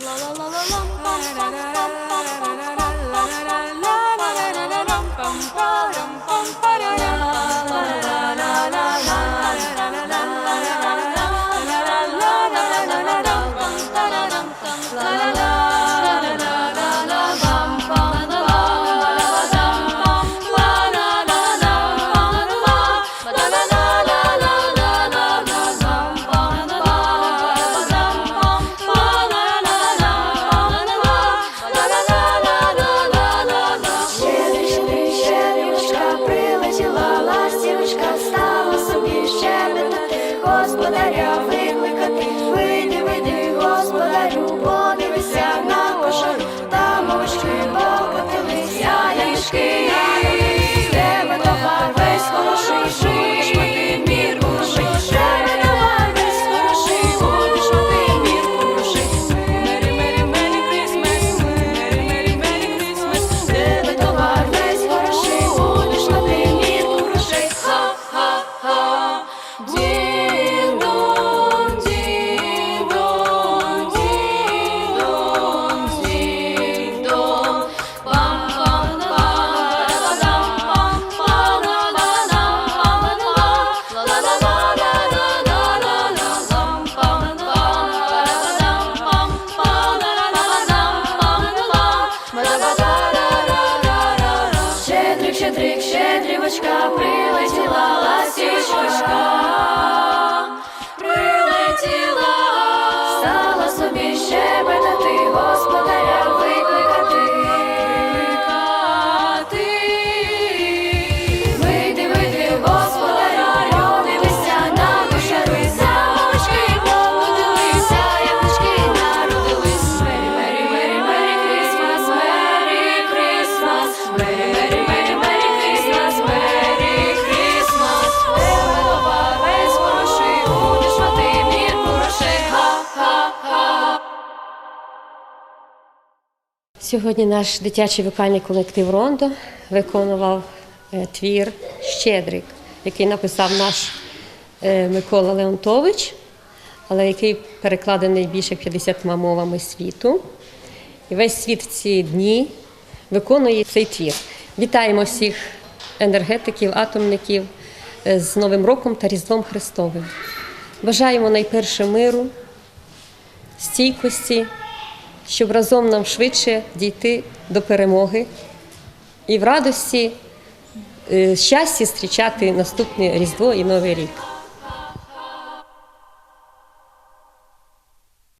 Щедрик, господаря Сьогодні наш дитячий вокальний колектив Рондо виконував е, твір Щедрик, який написав наш е, Микола Леонтович, але який перекладений більше 50 мовами світу. І весь світ в ці дні виконує цей твір. Вітаємо всіх енергетиків, атомників е, з Новим роком та Різдвом Христовим. Бажаємо найперше миру, стійкості, щоб разом нам швидше дійти до перемоги і в радості, щастя щасті зустрічати наступне Різдво і Новий рік.